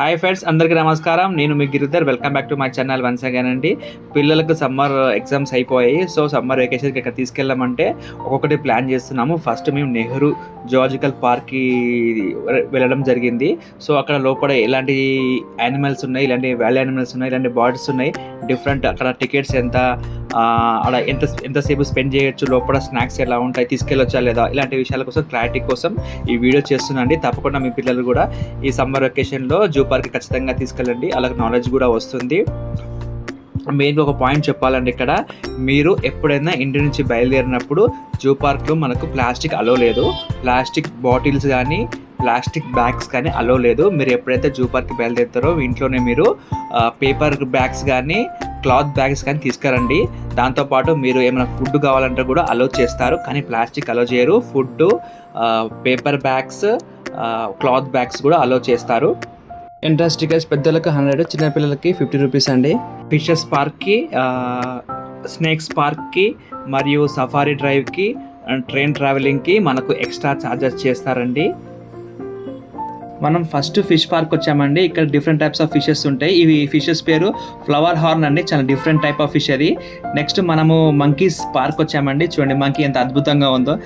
Hi friends అందరికీ నమస్కారం. నేను మీ Giridhar. Welcome back to my channel once again అండి. పిల్లలకు సమ్మర్ ఎగ్జామ్స్ అయిపోయాయి. సో సమ్మర్ వెకేషన్కి ఇక్కడ తీసుకెళ్ళామంటే ఒక్కొక్కటి ప్లాన్ చేస్తున్నాము. ఫస్ట్ మేము నెహ్రూ జువాలజికల్ పార్క్కి వెళ్ళడం జరిగింది. సో అక్కడ లోపల ఎలాంటి యానిమల్స్ ఉన్నాయి? ఇలాంటి వ్యాలీ యానిమల్స్ ఉన్నాయి? ఇలాంటి బర్డ్స్ ఉన్నాయి? డిఫరెంట్ అక్కడ టికెట్స్ ఎంత అక్కడ ఎంత ఎంతసేపు స్పెండ్ చేయొచ్చు లోపల స్నాక్స్ ఎలా ఉంటాయి తీసుకెళ్ళొచ్చా లేదా ఇలాంటి విషయాల కోసం క్లారిటీ కోసం ఈ వీడియో చేస్తున్నాండి తప్పకుండా మీ పిల్లలు కూడా ఈ సమ్మర్ వెకేషన్లో జూ పార్క్ ఖచ్చితంగా తీసుకెళ్ళండి. అలాగే నాలెడ్జ్ కూడా వస్తుంది. మెయిన్గా ఒక పాయింట్ చెప్పాలండి ఇక్కడ. మీరు ఎప్పుడైనా ఇంటి నుంచి బయలుదేరినప్పుడు జూ పార్క్లో మనకు ప్లాస్టిక్ అలో లేదు. ప్లాస్టిక్ బాటిల్స్ కానీ ప్లాస్టిక్ బ్యాగ్స్ కానీ అలో లేదు. మీరు ఎప్పుడైతే జూ పార్క్ బయలుదేరుతారో ఇంట్లోనే మీరు పేపర్ బ్యాగ్స్ కానీ క్లాత్ బ్యాగ్స్ కానీ తీసుకురండి. దాంతోపాటు మీరు ఏమైనా ఫుడ్ కావాలంటే కూడా అలో చేస్తారు. కానీ ప్లాస్టిక్ అలో చేయరు. Food paper bags cloth bags కూడా అలో చేస్తారు. ఎంట్రన్స్ టికెట్స్ పెద్దలకు హండ్రెడ్ చిన్నపిల్లలకి ఫిఫ్టీ రూపీస్ అండి. ఫిషెస్ పార్క్కి స్నేక్స్ పార్క్కి మరియు సఫారీ డ్రైవ్కి ట్రైన్ ట్రావెలింగ్కి మనకు ఎక్స్ట్రా ఛార్జెస్ చేస్తారండి. మనం ఫస్ట్ ఫిష్ పార్క్ వచ్చామండి. ఇక్కడ డిఫరెంట్ టైప్స్ ఆఫ్ ఫిషెస్ ఉంటాయి. ఇవి ఫిషెస్ పేరు ఫ్లవర్ హార్న్ అండి. చాలా డిఫరెంట్ టైప్ ఆఫ్ ఫిష్ అది. నెక్స్ట్ మనము మంకీస్ పార్క్ వచ్చామండి. చూడండి మంకీ ఎంత అద్భుతంగా ఉందో.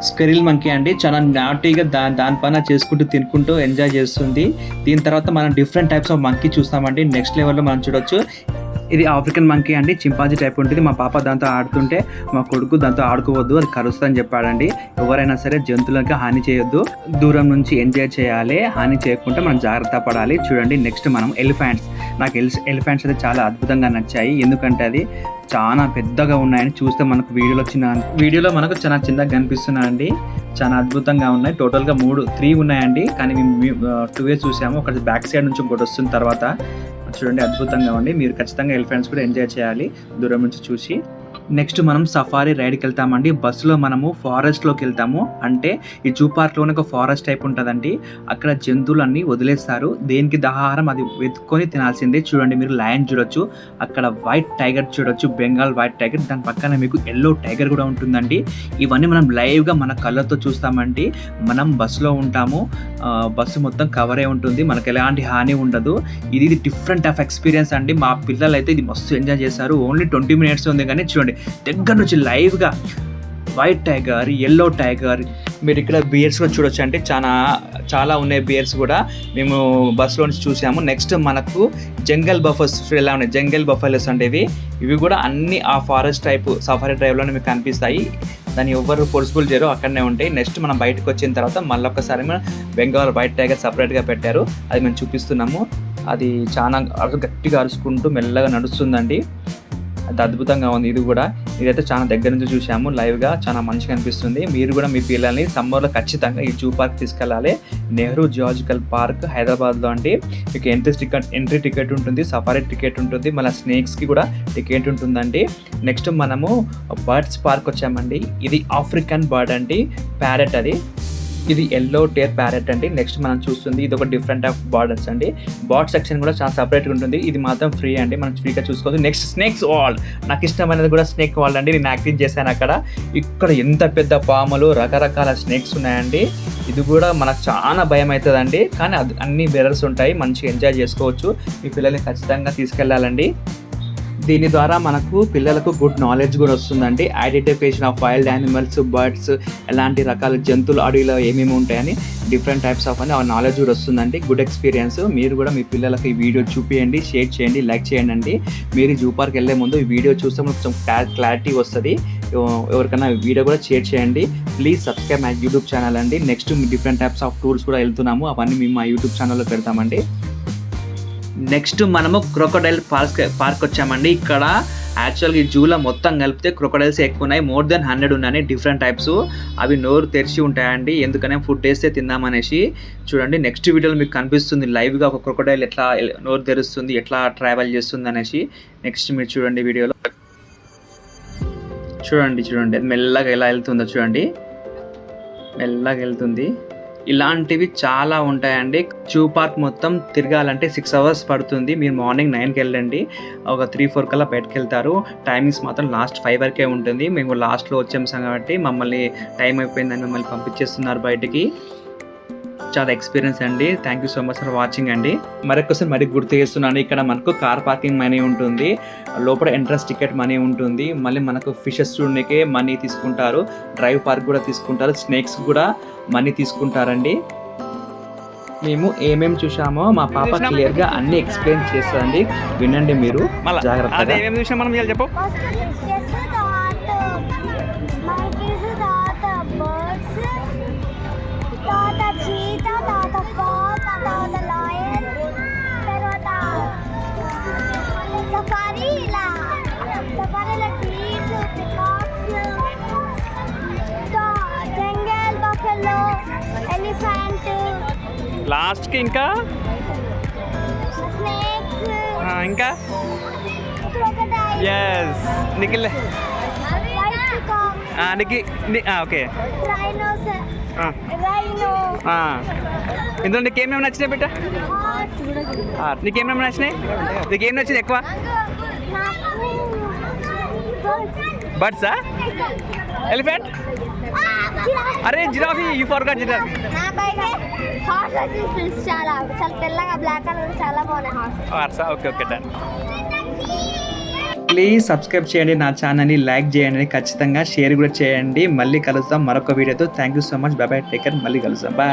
స్కెరిల్ మంకీ అండి. చాలా నాటీగా దా దానిపైన చేసుకుంటూ తినుకుంటూ ఎంజాయ్ చేస్తుంది. దీని తర్వాత మనం డిఫరెంట్ టైప్స్ ఆఫ్ మంకీ చూస్తామండి. నెక్స్ట్ లెవెల్లో మనం చూడొచ్చు. ఇది ఆఫ్రికన్ మంకీ అండి. చింపాజీ టైప్ ఉంటుంది. మా పాప దాంతో ఆడుతుంటే మా కొడుకు దాంతో ఆడుకోవద్దు అది కరుస్తుందని చెప్పాడండి. ఎవరైనా సరే జంతువులకి హాని చేయొద్దు. దూరం నుంచి ఎంజాయ్ చేయాలి. హాని చేయకుండా మనం జాగ్రత్త పడాలి. చూడండి నెక్స్ట్ మనం ఎలిఫెంట్స్ నాకు ఎలి ఎలిఫెంట్స్ అయితే చాలా అద్భుతంగా నచ్చాయి. ఎందుకంటే అది చాలా పెద్దగా ఉన్నాయని చూస్తే మనకు వీడియోలో చిన్న వీడియోలో మనకు చాలా చిన్నగా కనిపిస్తున్నాయండి. చాలా అద్భుతంగా ఉన్నాయి. టోటల్గా మూడు త్రీ ఉన్నాయండి. కానీ మేము టూ ఇయర్స్ చూసాము. ఒకటి బ్యాక్ సైడ్ నుంచి ఒకటి వస్తున్న తర్వాత చూడండి అద్భుతంగా ఉంది. మీరు ఖచ్చితంగా ఎలిఫెంట్స్ కూడా ఎంజాయ్ చేయాలి. దూరం నుంచి చూసి. నెక్స్ట్ మనం సఫారీ రైడ్కి వెళ్తామండి బస్సులో మనము ఫారెస్ట్లోకి వెళ్తాము అంటే ఈ జూ పార్క్లోనే ఒక ఫారెస్ట్ టైప్ ఉంటుందండి. అక్కడ జంతువులన్నీ వదిలేస్తారు. దేనికి దహారం అది వెతుక్కొని తినాల్సిందే. చూడండి మీరు లయన్ చూడొచ్చు. అక్కడ వైట్ టైగర్ చూడొచ్చు. Bengal white tiger. దాని పక్కన మీకు ఎల్లో టైగర్ కూడా ఉంటుందండి. ఇవన్నీ మనం లైవ్గా మన కళ్ళతో చూస్తామండి. మనం బస్సులో ఉంటాము. బస్సు మొత్తం కవర్ అయి ఉంటుంది. మనకు ఎలాంటి హాని ఉండదు. ఇది ఇది డిఫరెంట్ ఆఫ్ ఎక్స్పీరియన్స్ అండి. మా పిల్లలు అయితే ఇది మస్తు ఎంజాయ్ చేశారు. ఓన్లీ ట్వంటీ మినిట్స్ ఉంది కానీ చూడండి. దగ్గర నుంచి లైవ్గా వైట్ టైగర్ ఎల్లో టైగర్ మీరు ఇక్కడ బియర్స్ కూడా చూడొచ్చు అంటే చాలా చాలా ఉన్నాయి బియర్స్ కూడా. మేము బస్సులో నుంచి చూసాము. నెక్స్ట్ మనకు జంగల్ బఫర్స్ ఎలా ఉన్నాయి? జంగల్ బఫర్స్ అంటే ఇవి ఇవి కూడా అన్ని ఆ ఫారెస్ట్ టైప్ సఫారీ డ్రైవ్లోనే మీకు కనిపిస్తాయి. దాన్ని ఎవరు ఫోర్స్ఫుల్ చేయరు అక్కడనే ఉంటాయి. నెక్స్ట్ మనం బయటకు వచ్చిన తర్వాత మళ్ళీ ఒక్కసారి మనం బెంగాల్ వైట్ టైగర్ సపరేట్గా పెట్టారు. అది మేము చూపిస్తున్నాము. అది చాలా గట్టిగా అరుచుకుంటూ మెల్లగా నడుస్తుందండి. అది అద్భుతంగా ఉంది. ఇది కూడా ఇదైతే చాలా దగ్గర నుంచి చూసాము లైవ్గా చాలా మంచిగా అనిపిస్తుంది. మీరు కూడా మీ పిల్లల్ని సమ్మర్లో ఖచ్చితంగా ఈ జూ పార్క్ తీసుకెళ్ళాలి. నెహ్రూ జియాలజికల్ పార్క్ హైదరాబాద్లో అండి. మీకు ఎంట్రీ టికెట్ ఎంట్రీ టికెట్ ఉంటుంది. సఫారీ టికెట్ ఉంటుంది. మళ్ళీ స్నేక్స్కి కూడా టికెట్ ఉంటుందండి. నెక్స్ట్ మనము బర్డ్స్ పార్క్ వచ్చామండి. ఇది ఆఫ్రికన్ బర్డ్ అండి. ప్యారెట్ అది. ఇది ఎల్లో టేర్ ప్యారెట్ అండి. నెక్స్ట్ మనం చూస్తుంది ఇది ఒక డిఫరెంట్ ఆఫ్ బార్డర్స్ అండి. బార్డ్ సెక్షన్ కూడా చాలా సపరేట్గా ఉంటుంది. ఇది మాత్రం ఫ్రీ అండి. మనం ఫ్రీగా చూసుకోవచ్చు. నెక్స్ట్ స్నేక్స్ వాల్ నాకు ఇష్టమైనది కూడా స్నేక్ వాల్ అండి. నేను యాక్టింగ్ చేశాను అక్కడ. ఇక్కడ ఎంత పెద్ద పాములు రకరకాల స్నేక్స్ ఉన్నాయండి. ఇది కూడా మనకు చాలా భయం అవుతుందండి. కానీ అది అన్ని బెరర్స్ ఉంటాయి. మంచిగా ఎంజాయ్ చేసుకోవచ్చు. మీ పిల్లల్ని ఖచ్చితంగా తీసుకెళ్ళాలండి దీని ద్వారా మనకు పిల్లలకు గుడ్ నాలెడ్జ్ కూడా వస్తుందండి. Identification of wild animals birds ఎలాంటి రకాల జంతువులు అడవిలో ఏమేమి ఉంటాయని డిఫరెంట్ టైప్స్ ఆఫ్ అని ఆ నాలెడ్జ్ కూడా వస్తుందండి. గుడ్ ఎక్స్పీరియన్స్ మీరు కూడా మీ పిల్లలకి ఈ వీడియో చూపియండి షేర్ చేయండి లైక్ చేయండి అండి మీరు జూ పార్క్ వెళ్ళే ముందు ఈ వీడియో చూస్తే మనకు కొంచెం క్లారిటీ వస్తుంది. ఎవరికైనా వీడియో కూడా షేర్ చేయండి. Please subscribe my YouTube channel అండి. Next different types of tours కూడా వెళ్తున్నాము. అవన్నీ మేము మా యూట్యూబ్ ఛానల్లో పెడతామండి. నెక్స్ట్ మనము క్రొకడైల్ పార్క్ పార్క్ వచ్చామండి. ఇక్కడ యాక్చువల్గా ఈ జూలో మొత్తం కలిపితే క్రొకడైల్స్ ఎక్కువ ఉన్నాయి మోర్ దెన్ హండ్రెడ్ ఉన్నాయి డిఫరెంట్ టైప్స్. అవి నోరు తెరిచి ఉంటాయండి. ఎందుకనే ఫుడ్ వేస్తే తిందామనేసి. చూడండి నెక్స్ట్ వీడియోలో మీకు కనిపిస్తుంది లైవ్గా ఒక క్రొకడైల్ ఎట్లా నోరు తెరుస్తుంది ఎట్లా ట్రావెల్ చేస్తుంది అనేసి నెక్స్ట్ మీరు చూడండి వీడియోలో. చూడండి చూడండి. మెల్లగా ఎలా వెళ్తుందో చూడండి. మెల్లగా వెళ్తుంది. ఇలాంటివి చాలా ఉంటాయండి. జూ పార్క్ మొత్తం తిరగాలంటే సిక్స్ అవర్స్ పడుతుంది. మీరు మార్నింగ్ నైన్కి వెళ్ళండి. ఒక త్రీ ఫోర్ కల్లా బయటకు వెళ్తారు. టైమింగ్స్ మాత్రం లాస్ట్ ఫైవ్ వరకే ఉంటుంది. మేము లాస్ట్లో వచ్చాం కాబట్టి మమ్మల్ని టైం అయిపోయిందని మమ్మల్ని పంపించేస్తున్నారు బయటికి. చాలా ఎక్స్పీరియన్స్ అండి. Thank you so much for watching అండి. మరొకసారి మరి గుర్తు చేస్తున్నాను ఇక్కడ మనకు కార్ పార్కింగ్ మనీ ఉంటుంది. లోపల ఎంట్రన్స్ టికెట్ మనీ ఉంటుంది. మళ్ళీ మనకు ఫిషెస్ చూడడానికి మనీ తీసుకుంటారు. డ్రైవ్ పార్క్ కూడా తీసుకుంటారు. స్నేక్స్ కూడా మనీ తీసుకుంటారండి. మేము ఏమేమి చూసామో మా పాప క్లియర్గా అన్ని ఎక్స్ప్లెయిన్ చేస్తుందండి వినండి మీరు. జాగ్రత్తగా. మనం చెప్పు. లాస్ట్కి ఇంకా? ఇంకా? ఎస్ నీకు లే- వైట్ పికాక్ ఆ, నీకు నీ- ఆ, ఓకే. ఇందులో నీకు ఏమేమి నచ్చినాయి బిడ్డ? నీకేమేమి నచ్చినాయి? నీకు నచ్చింది ఎక్కువ? బర్డ్సా? ఎలిఫెంట్? అరే జిరాఫీ యూ ఫర్గాట్ జిరాఫీ. నాకైతే హార్స్ వచ్చి చాలా చాలా తెల్లగా బ్లాక్ కలర్ చాలా బాగున్నాయి horse. Okay okay done. Please subscribe చేయండి నా ఛానల్ని లైక్ చేయండి ఖచ్చితంగా షేర్ కూడా చేయండి. మళ్ళీ కలుద్దాం మరొక వీడియోతో. Thank you so much. Bye take care మళ్ళీ కలుద్దాం. బాయ్.